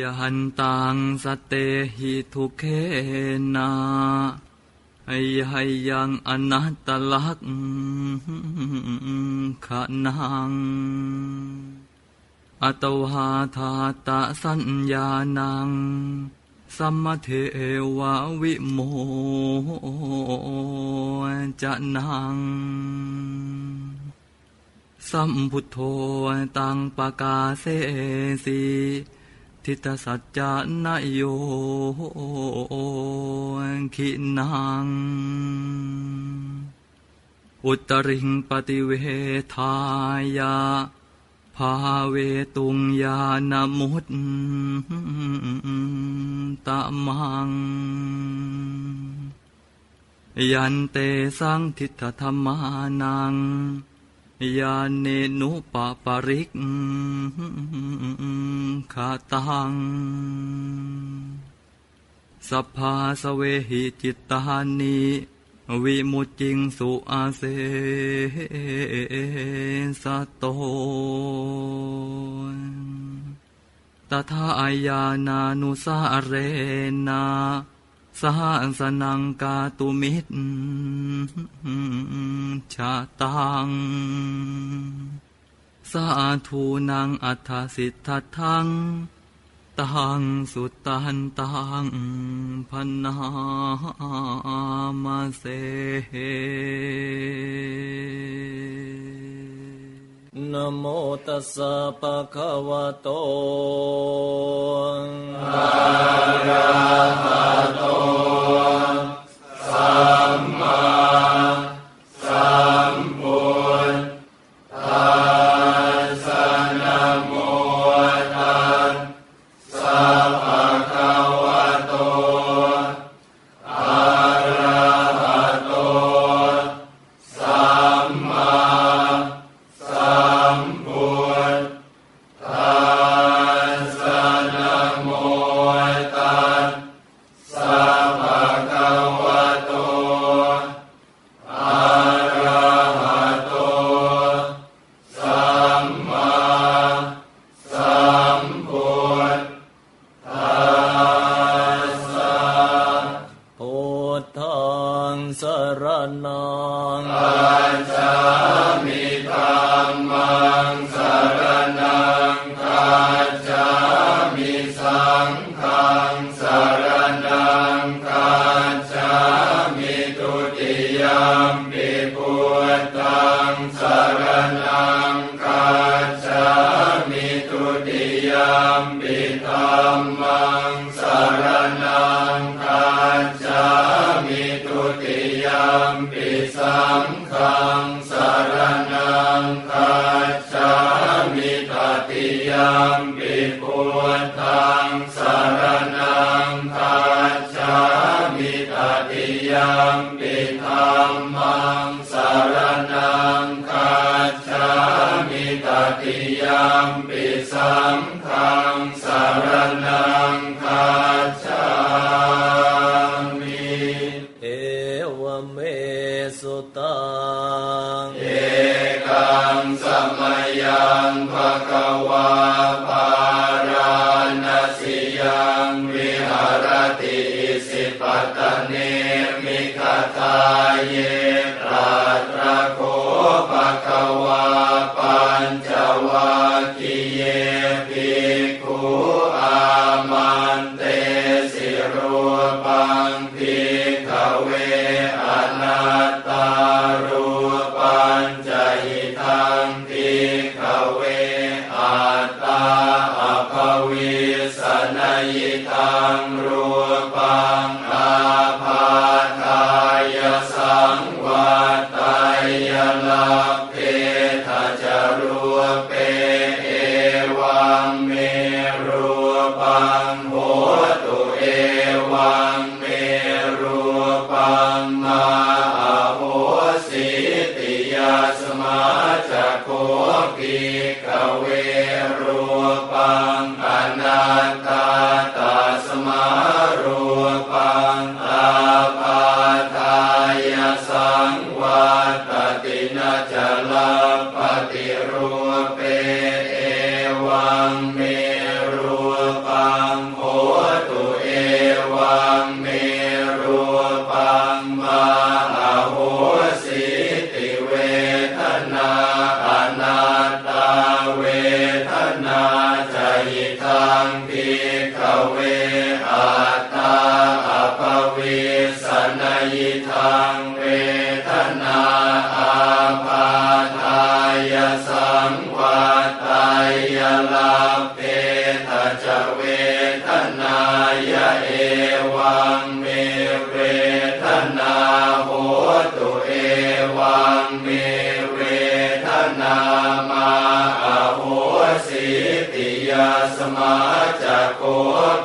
ยหันตังสเตหิทุเคนาไยยังอนัตตลักขนัง อตวาทาตะสัญญานัง สัมมเทวะวิโมจะนัง สัมพุทโธตังปกาเสสี ทิตสัจจานโยขินัง อุตริงปฏิเวทายาภาเวตุงยานมุตตะมัง ยันเตสังทิฏฐธรรมานัง ยาเนนุปปาริกขาตังสัพพาสเวหิจิตตานิวิมุจิงสุอาเสสโตตถาอายานานุสาเรนา สหัสนังกาตุมิตรชาตัง สาธุนังอัฏฐสิทธัทัง ตังสุตตันตังพันนามาเส นโมตัสสะปะคะวะโตอะระหะโตสัมมา ยังปิสังขังสาร เยราตระโคปะกวาปะ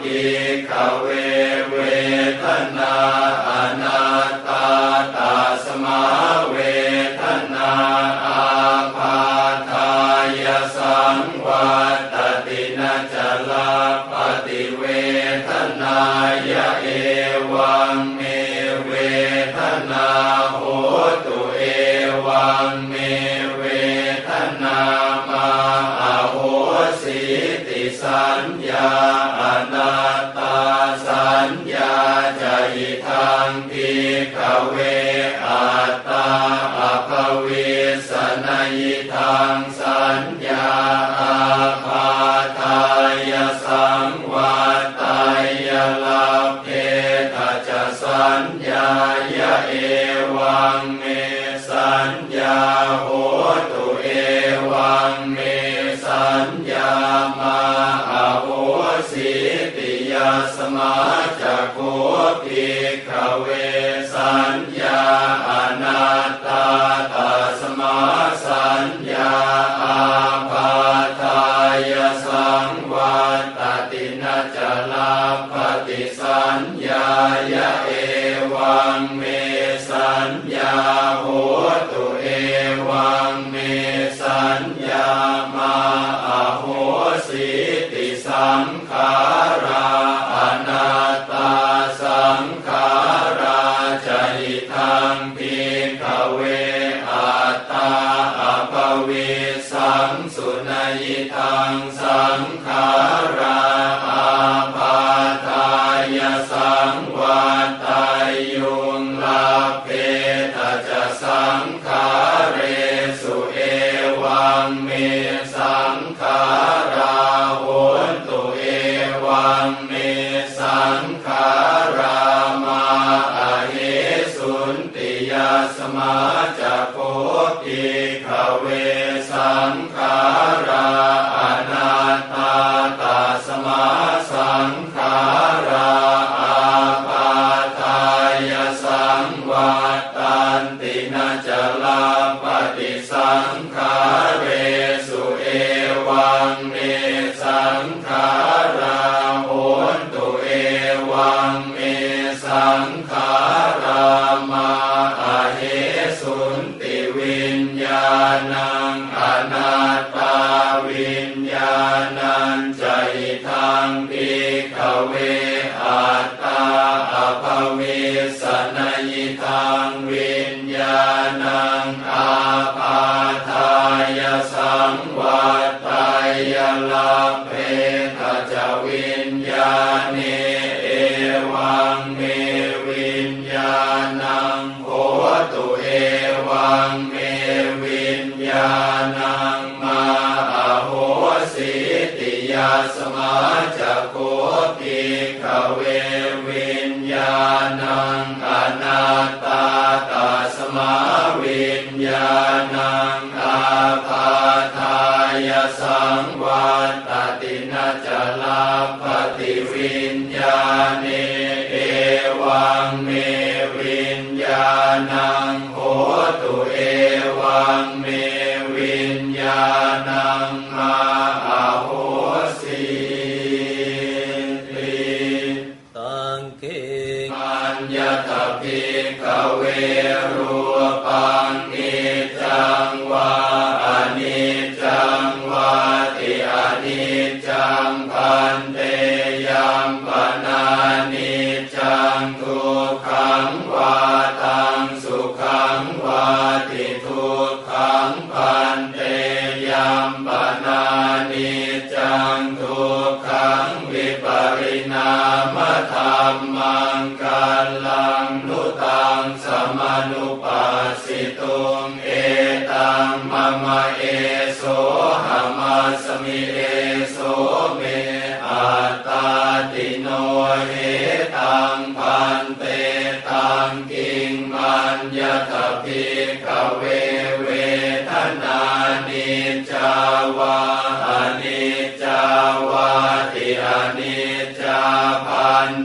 กิขเวเวทนา ขเวสัญญาังสุนัยทังสังขาราอาภา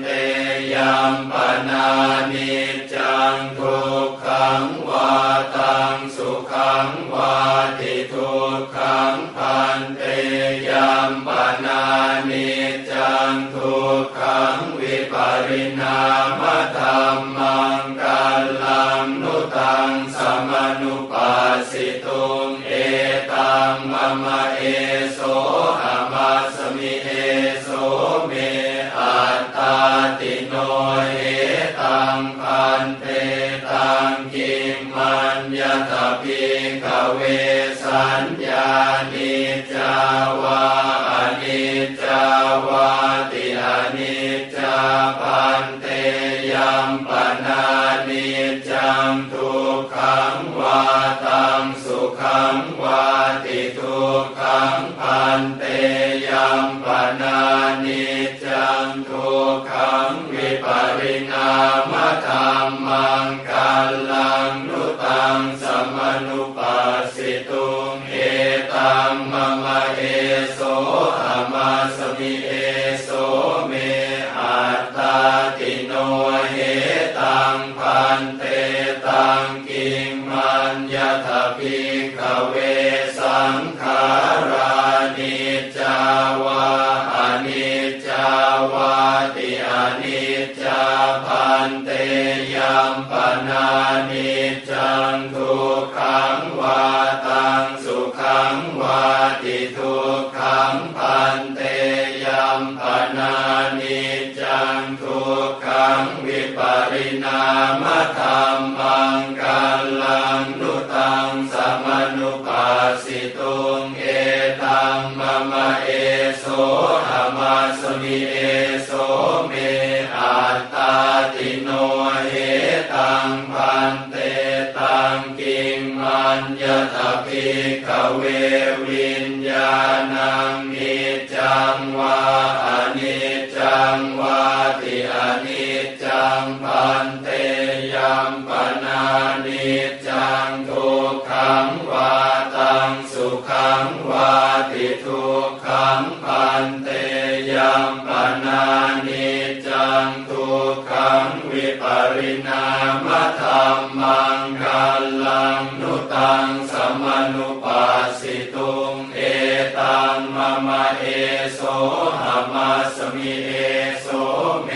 เตยัมปนานิ เวสัญญานิจจาวาอนิจจาวาติอนิจจาพันเตยัมปนานิจจังทุกขังวาตังสุขังวาติทุกขังพันเตยัมปนานิจจังทุกขังวิปริณามธรรมังกัล สมนุปัสสิตุงเอตังมะมะเอโสหามาสมิเอโสเมอัตตาติโนเหตังพันเตตังกิงมัญญตปิกเววิญญาณังนิจจังวา นานิจจังทุกขังวิปริณามธรรมังกัลลังนุตังสมนุปัสสิตุงเอตังมะมะเอโสหามาสมิเอโสเม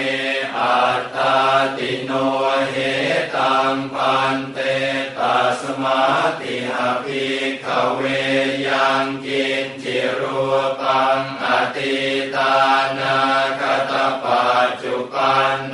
อัตตาติโนเหตังพันเตตัสมาติหาภิกขเวยัง ปัจจุปันนั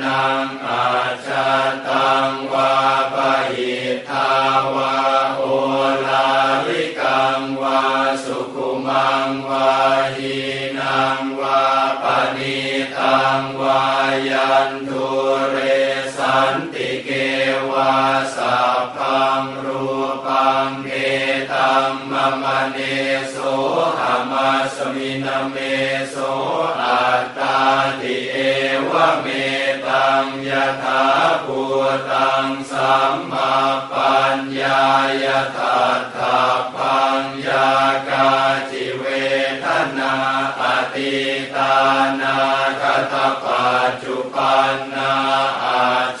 ถาภูตังสัมมาปัญญายะถาถาปัญญากาจิเวทนาอติตานาคตปัจจุปันนาอาช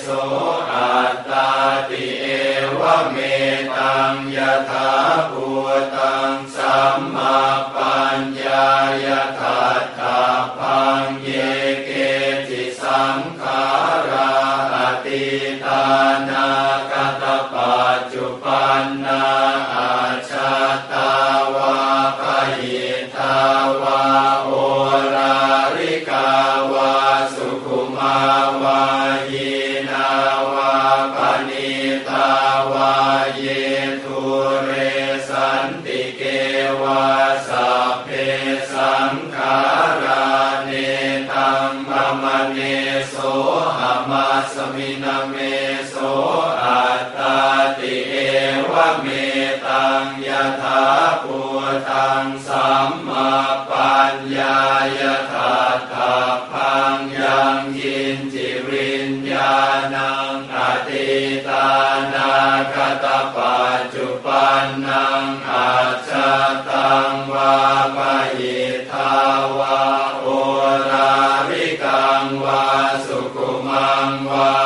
โสอัตตาติเอวเมตังยถาภู วา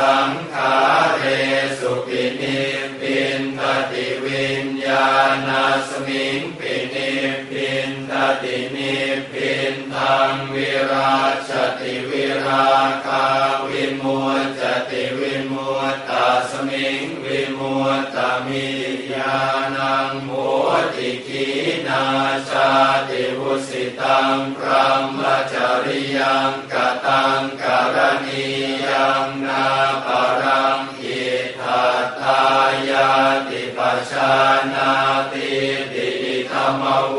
สังขาเรสุปินิปินตติวิญญาณสมิงปินิปินตตินิปินทังวิราชติวิราคาวิมุตจติวิมุตตาสมิงวิมุตตามิยานังโหติกีนาชาติวุสิตังพรหมจริยังกตังก นียังนาปรังคิทตายาติปชานติติธรรมโว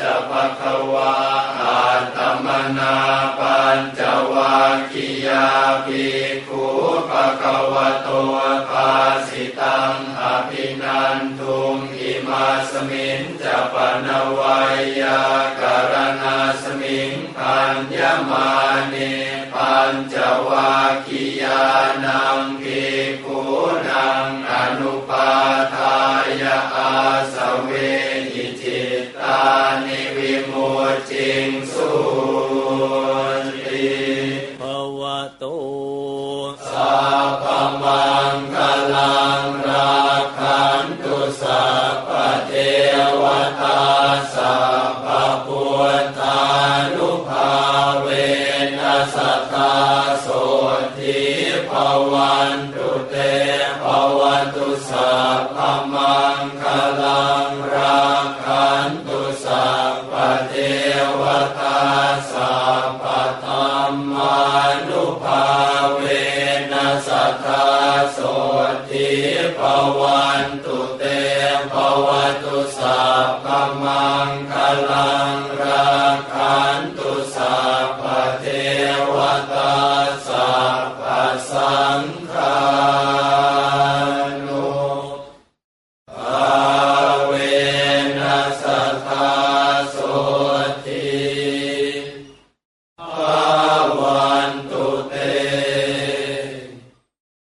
จะภควาอาตมนาปัญวัคียาภิกขุปะกวโตภาสตังอภินันทุงอิมาสมินจะปนวายาการณาสมิงพัญญมานี ญจวาคคียานังภิกขุนัง